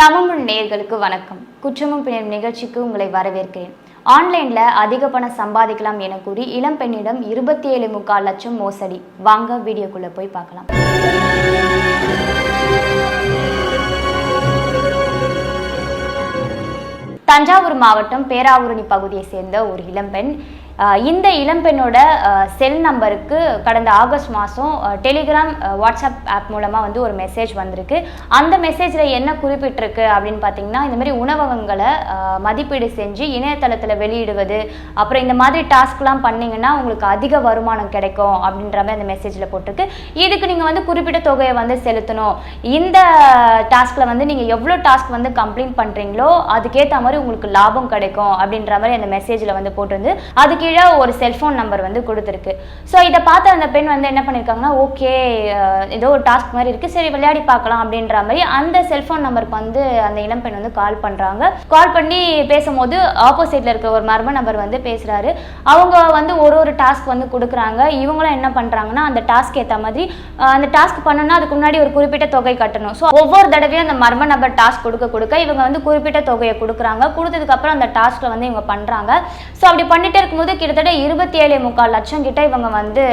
தமிழ் நேர்களுக்கு வணக்கம். குற்றமும் பின்னர் நிகழ்ச்சிக்கு உங்களை வரவேற்கிறேன். ஆன்லைன்ல அதிக பணம் சம்பாதிக்கலாம் என கூறி இளம் பெண்ணிடம் இருபத்தி ஏழு முக்கால் லட்சம் மோசடி. வாங்க வீடியோக்குள்ள போய் பார்க்கலாம். தஞ்சாவூர் மாவட்டம் பேராவூரணி பகுதியை சேர்ந்த ஒரு இளம்பெண் இந்த இளம்பெண்ணோட செல் நம்பருக்கு கடந்த ஆகஸ்ட் மாதம் டெலிகிராம் வாட்ஸ்அப் ஆப் மூலமாக வந்து ஒரு மெசேஜ் வந்திருக்கு. அந்த மெசேஜில் என்ன குறிப்பிட்டிருக்கு அப்படின்னு பார்த்தீங்கன்னா இந்த மாதிரி உணவகங்களை மதிப்பீடு செஞ்சு இணையதளத்தில் வெளியிடுவது அப்புறம் இந்த மாதிரி டாஸ்க்லாம் பண்ணிங்கன்னா உங்களுக்கு அதிக வருமானம் கிடைக்கும் அப்படின்ற மாதிரி அந்த மெசேஜில் போட்டிருக்கு. இதுக்கு நீங்கள் வந்து குறிப்பிட்ட தொகையை வந்து செலுத்தணும். இந்த டாஸ்கில் வந்து நீங்கள் எவ்வளோ டாஸ்க் வந்து கம்ப்ளீட் பண்ணுறீங்களோ அதுக்கேற்ற மாதிரி உங்களுக்கு லாபம் கிடைக்கும் அப்படின்ற மாதிரி அந்த மெசேஜில் வந்து போட்டிருந்து அதுக்கு கீழே ஒரு செல்ஃபோன் நம்பர் வந்து கொடுத்துருக்கு. ஸோ இதை பார்த்து அந்த பெண் வந்து என்ன பண்ணியிருக்காங்கன்னா ஓகே ஏதோ ஒரு டாஸ்க் மாதிரி இருக்குது சரி விளையாடி பார்க்கலாம் அப்படின்ற மாதிரி அந்த செல்ஃபோன் நம்பருக்கு வந்து அந்த இளம்பெண் வந்து கால் பண்ணுறாங்க கால் பண்ணி பேசும்போது ஆப்போசிட்டில் இருக்க ஒரு மர்ம நபர் வந்து பேசுகிறாரு அவங்க வந்து ஒரு ஒரு டாஸ்க் வந்து கொடுக்குறாங்க. இவங்களும் என்ன பண்ணுறாங்கன்னா அந்த டாஸ்க் ஏற்ற மாதிரி அந்த டாஸ்க் பண்ணணும்னா அதுக்கு முன்னாடி ஒரு குறிப்பிட்ட தொகை கட்டணும். ஸோ ஒவ்வொரு தடவையும் அந்த மர்ம நபர் டாஸ்க் கொடுக்க கொடுக்க இவங்க வந்து குறிப்பிட்ட தொகையை கொடுக்குறாங்க. கொடுத்ததுக்கப்புறம் அந்த டாஸ்க்கை வந்து இவங்க பண்ணுறாங்க ஸோ அப்படி பண்ணிட்டு இருக்கும்போது கிட்டத்தட்ட இருபத்தி ஏழு முக்கால் லட்சம் கிட்ட இவங்க வந்து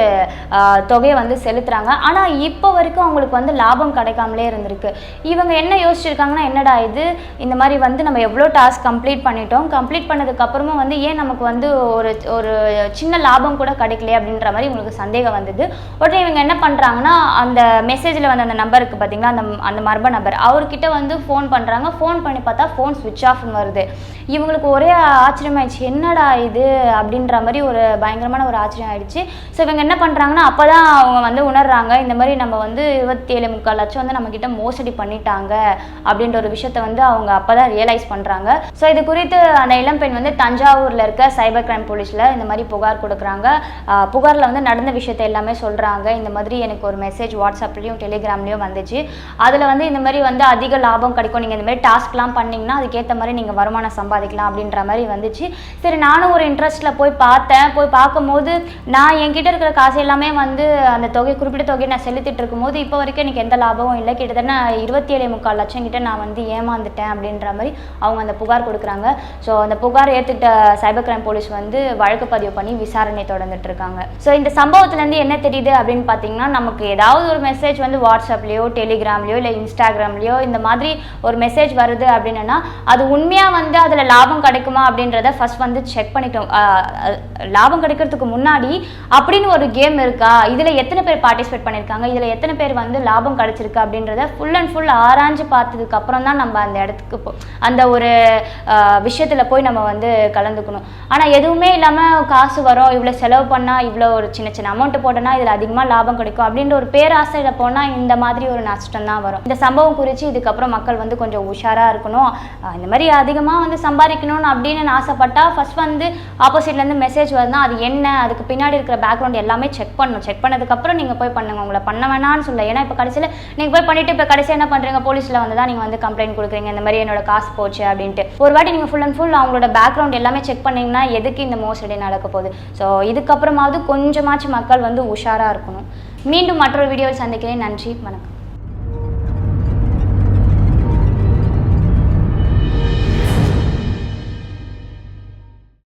தொகையை வந்து செலுத்துறாங்க. ஆனால் இப்போ வரைக்கும் அவங்களுக்கு வந்து லாபம் கிடைக்காமலே இருந்திருக்கு. இவங்க என்ன யோசிச்சிருக்காங்கன்னா என்னடா இது? இந்த மாதிரி வந்து நம்ம எவ்வளோ டாஸ்க் கம்ப்ளீட் பண்ணிட்டோம். கம்ப்ளீட் பண்ணதுக்கப்புறமும் வந்து ஏன் நமக்கு வந்து ஒரு ஒரு சின்ன லாபம் கூட கிடைக்கலையே அப்படின்ற மாதிரி இவங்களுக்கு சந்தேகம் வந்தது. உடனே இவங்க என்ன பண்ணுறாங்கன்னா அந்த மெசேஜில் வந்து அந்த நம்பருக்கு பார்த்தீங்களா அந்த அந்த மர்ம நபர் அவர்கிட்ட வந்து ஃபோன் பண்ணுறாங்க ஃபோன் பண்ணி பார்த்தா ஃபோன் ஸ்விட்ச் ஆஃப்னு வருது. இவங்களுக்கு ஒரே ஆச்சரியமாயிடுச்சு. என்னடா இது? அப்படின்ற மாதிரி ஒரு பயங்கரமான ஒரு ஆச்சரியம் ஆயிடுச்சு. ஸோ இவங்க என்ன பண்ணுறாங்கன்னா அப்போ தான் அவங்க வந்து உணர்றாங்க இந்த மாதிரி நம்ம வந்து இருபத்தி ஏழு முக்கால் லட்சம் வந்து நம்மக்கிட்ட மோசடி பண்ணிட்டாங்க அப்படின்ற ஒரு விஷயத்த வந்து அவங்க அப்போ தான் ரியலைஸ் பண்ணுறாங்க ஸோ இது குறித்து அந்த இளம்பெண் வந்து தஞ்சாவூரில் இருக்க சைபர் கிரைம் போலீஸில் இந்த மாதிரி புகார் கொடுக்குறாங்க. புகாரில் வந்து நடந்த விஷயத்த எல்லாமே சொல்கிறாங்க இந்த மாதிரி எனக்கு ஒரு மெசேஜ் வாட்ஸ்அப்லேயும் டெலிகிராம்லேயும் வந்துச்சு. அதில் வந்து இந்த மாதிரி வந்து அதிக லாபம் கிடைக்கும். நீங்கள் இந்த மாதிரி டாஸ்க்லாம் பண்ணிங்கன்னா அதுக்கேற்ற மாதிரி நீங்கள் வருமானம் சம்பாதிக்கலாம் அப்படின்ற மாதிரி வந்துச்சு. சரி நானும் ஒரு இன்ட்ரெஸ்ட்டில் போய் பார்த்தேன். போய் பார்க்கும்போது நான் என்கிட்ட இருக்கிற காசு எல்லாமே வந்து அந்த தொகை குறிப்பிட்ட தொகையை நான் செலுத்திட்டு இருக்கும்போது இப்போ வரைக்கும் எனக்கு எந்த லாபமும் இல்லை. கிட்டத்தட்ட இருபத்தி ஏழு முக்கால் லட்சம் கிட்ட நான் வந்து ஏமாந்துட்டேன் அப்படின்ற மாதிரி அவங்க அந்த புகார் கொடுக்குறாங்க. ஸோ அந்த புகார் ஏற்றுக்கிட்ட சைபர் கிரைம் போலீஸ் வந்து வழக்கு பதிவு பண்ணி விசாரணை தொடர்ந்துட்டு இருக்காங்க. ஸோ இந்த சம்பவத்துலேருந்து என்ன தெரியுது அப்படின்னு பார்த்தீங்கன்னா நமக்கு ஏதாவது ஒரு மெசேஜ் வந்து வாட்ஸ்அப்லேயோ டெலிகிராம்லேயோ இல்லை இன்ஸ்டாகிராம்லேயோ இந்த மாதிரி ஒரு மெசேஜ் வருது அப்படின்னா அது உண்மையாக வந்து அதில் லாபம் கிடைக்குமா அப்படின்றத ஃபர்ஸ்ட் வந்து செக் பண்ணிட்டோம். லாபம் கிடைக்கிறதுக்கு முன்னாடி அப்படின்னு ஒரு கேம் இருக்கா? இதில் எத்தனை பேர் பார்ட்டிசிபேட் பண்ணியிருக்காங்க இதில் எத்தனை பேர் வந்து லாபம் கிடைச்சிருக்கு அப்படின்றத ஃபுல் அண்ட் ஃபுல் ஆராய்ஞ்சு பார்த்ததுக்கு அப்புறம் தான் நம்ம அந்த இடத்துக்கு போ அந்த ஒரு விஷயத்தில் போய் நம்ம வந்து கலந்துக்கணும். ஆனால் எதுவுமே இல்லாமல் காசு வரும் இவ்வளோ செலவு பண்ணால் இவ்வளோ ஒரு சின்ன சின்ன அமௌண்ட் போட்டோன்னா இதில் அதிகமாக லாபம் கிடைக்கும் அப்படின்ற ஒரு பேராசையில் போனால் இந்த மாதிரி ஒரு நஷ்டம் தான் வரும். இந்த சம்பவம் குறித்து இதுக்கப்புறம் மக்கள் வந்து கொஞ்சம் உஷாராக இருக்கணும். இந்த மாதிரி அதிகமாக வந்து சம்பாதிக்கணும்னு அப்படின்னு ஆசைப்பட்டா ஃபர்ஸ்ட் வந்து ஆப்போசிட்லேருந்து மெசேஜ் வருதுன்னா அது என்ன? அதுக்கு பின்னாடி இருக்கிற பேக்ரவுண்ட் எல்லாமே செக் பண்ணணும். செக் பண்ணதுக்கப்புறம் நீங்கள் போய் பண்ணுங்க. உங்களை பண்ண வேணாம்னு சொல்ல ஏன்னா இப்போ கடைசியில் நீங்கள் போய் பண்ணிட்டு இப்போ கடைசியாக என்ன பண்ணுறீங்க போலீஸில் வந்து தான் நீங்கள் வந்து கம்ப்ளைண்ட் கொடுக்குறீங்க. இந்த மாதிரி என்னோட காசு போச்சு அப்படின்ட்டு. ஒரு வாட்டி நீங்கள் ஃபுல் அண்ட் ஃபுல் அவங்களோட பேக்ரவுண்ட் எல்லாமே செக் பண்ணீங்கன்னா எதுக்கு இந்த மோசடி நடக்க போகுது? ஸோ இதுக்கப்புறமாவது கொஞ்சமாச்சும் மக்கள் வந்து உஷாராக இருக்கணும். மீண்டும் மற்றொரு வீடியோவில் சந்திக்கிறேன். நன்றி. வணக்கம்.